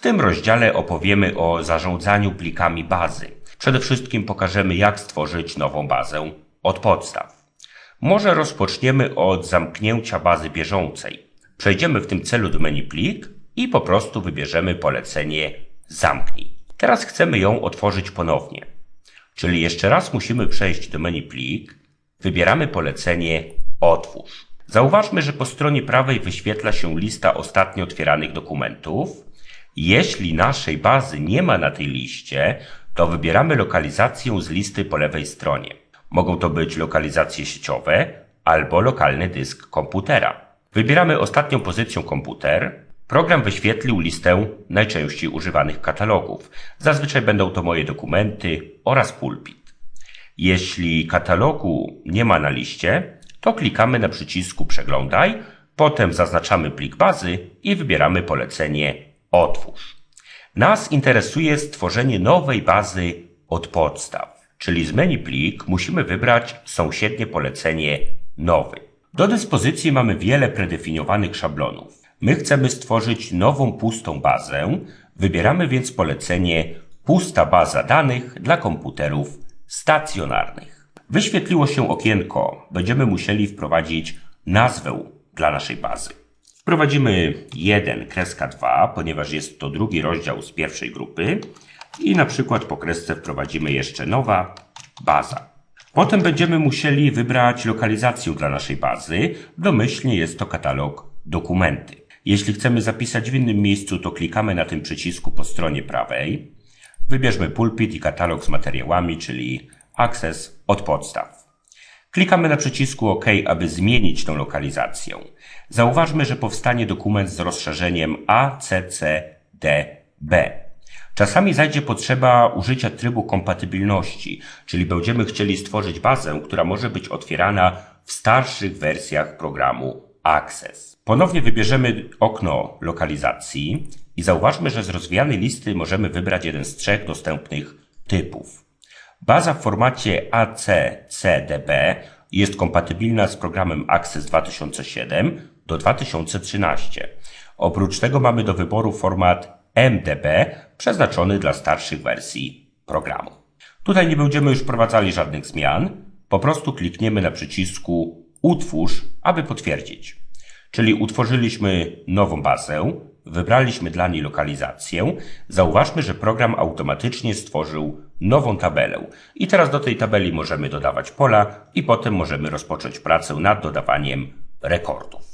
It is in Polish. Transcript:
Tym rozdziale opowiemy o zarządzaniu plikami bazy. Przede wszystkim pokażemy, jak stworzyć nową bazę od podstaw. Może rozpoczniemy od zamknięcia bazy bieżącej. Przejdziemy w tym celu do menu plik i po prostu wybierzemy polecenie zamknij. Teraz chcemy ją otworzyć ponownie. Czyli jeszcze raz musimy przejść do menu plik, wybieramy polecenie otwórz. Zauważmy, że po stronie prawej wyświetla się lista ostatnio otwieranych dokumentów. Jeśli naszej bazy nie ma na tej liście, to wybieramy lokalizację z listy po lewej stronie. Mogą to być lokalizacje sieciowe albo lokalny dysk komputera. Wybieramy ostatnią pozycję komputer. Program wyświetlił listę najczęściej używanych katalogów. Zazwyczaj będą to moje dokumenty oraz pulpit. Jeśli katalogu nie ma na liście, to klikamy na przycisku przeglądaj, potem zaznaczamy plik bazy i wybieramy polecenie otwórz. Nas interesuje stworzenie nowej bazy od podstaw, czyli z menu plik musimy wybrać sąsiednie polecenie nowy. Do dyspozycji mamy wiele predefiniowanych szablonów. My chcemy stworzyć nową pustą bazę, wybieramy więc polecenie pusta baza danych dla komputerów stacjonarnych. Wyświetliło się okienko. Będziemy musieli wprowadzić nazwę dla naszej bazy. Wprowadzimy 1 kreska 2, ponieważ jest to drugi rozdział z pierwszej grupy i na przykład po kresce wprowadzimy jeszcze nowa baza. Potem będziemy musieli wybrać lokalizację dla naszej bazy. Domyślnie jest to katalog dokumenty. Jeśli chcemy zapisać w innym miejscu, to klikamy na tym przycisku po stronie prawej. Wybierzmy pulpit i katalog z materiałami, czyli Access od podstaw. Klikamy na przycisku OK, aby zmienić tą lokalizację. Zauważmy, że powstanie dokument z rozszerzeniem ACCDB. Czasami zajdzie potrzeba użycia trybu kompatybilności, czyli będziemy chcieli stworzyć bazę, która może być otwierana w starszych wersjach programu Access. Ponownie wybierzemy okno lokalizacji i zauważmy, że z rozwijanej listy możemy wybrać jeden z trzech dostępnych typów. Baza w formacie ACCDB jest kompatybilna z programem Access 2007 do 2013. Oprócz tego mamy do wyboru format MDB przeznaczony dla starszych wersji programu. Tutaj nie będziemy już wprowadzali żadnych zmian, po prostu klikniemy na przycisku Utwórz, aby potwierdzić. Czyli utworzyliśmy nową bazę, wybraliśmy dla niej lokalizację, zauważmy, że program automatycznie stworzył nową tabelę. I teraz do tej tabeli możemy dodawać pola i potem możemy rozpocząć pracę nad dodawaniem rekordów.